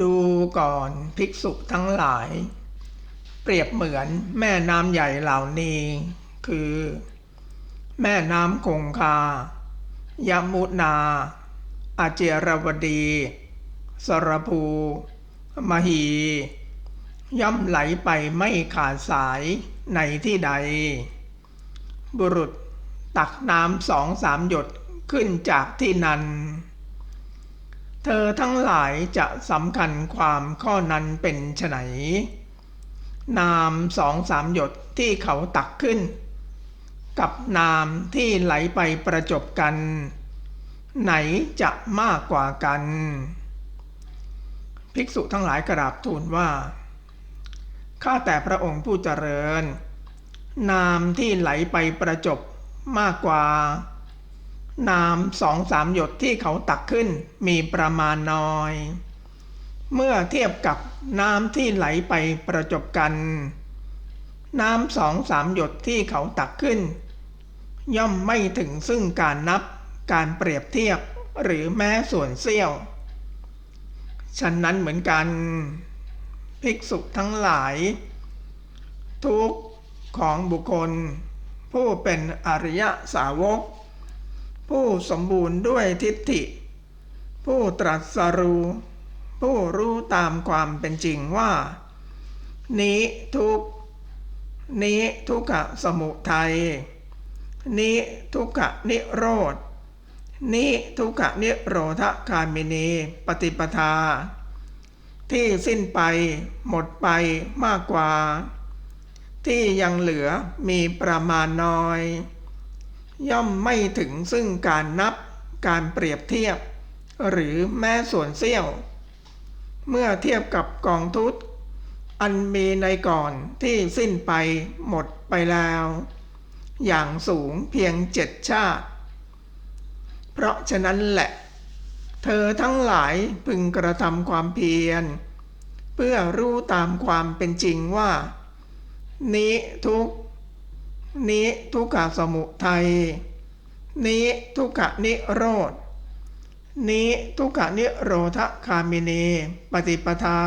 ดูก่อนภิกษุทั้งหลาย เปรียบเหมือนแม่น้ำใหญ่เหล่านี้ คือ แม่น้ำคงคายมุนา อาเจรวดี สรภู มหี ย่อมไหลไปไม่ขาดสายในที่ใด บุรุษตักน้ำสองสามหยดขึ้นจากที่นั้น เธอทั้งหลายจะสำคัญความข้อนั้นเป็นไฉนน้ำสองสามหยดที่เขาตักขึ้น กับน้ำที่ไหลไปประจบกัน ไหนจะมากกว่ากัน ภิกษุทั้งหลายกราบทูลว่า ข้าแต่พระองค์ผู้เจริญน้ำที่ไหลไปประจบมากกว่า น้ำสองสามหยดที่เขาตักขึ้นมีประมาณน้อย เมื่อเทียบกับน้ำที่ไหลไปประจบกัน น้ำสองสามหยดที่เขาตักขึ้น ย่อมไม่ถึงซึ่งการนับการเปรียบเทียบหรือแม้ส่วนเสี้ยวฉะนั้นเหมือนกัน ภิกษุทั้งหลาย ทุกของบุคคล ผู้เป็นอริยสาวก ผู้สมบูรณ์ด้วยทิฏฐิ ผู้ตรัสรู้ ผู้รู้ตามความเป็นจริงว่า นี้ทุกข์นี้ทุกขสมุทัย นี้ทุกขนิโรธ นี้ทุกขนิโรธคามินีปฏิปทา ที่สิ้นไปหมดไปมากกว่า ที่ยังเหลือมีประมาณน้อย ย่อมไม่ถึงซึ่งการนับการเปรียบเทียบ หรือแม้ส่วนเสี้ยว เมื่อเทียบกับกองทุตอันมีในก่อนที่สิ้นไปหมดไปแล้ว อย่างสูงเพียงเจ็ดชาติ เพราะฉะนั้นแหละ เธอทั้งหลายพึงกระทำความเพียร เพื่อรู้ตามความเป็นจริงว่า นี้ทุก นิทุกขสมุทัยนิทุกขนิโรธนิทุกขนิโรธคามินีปฏิปทา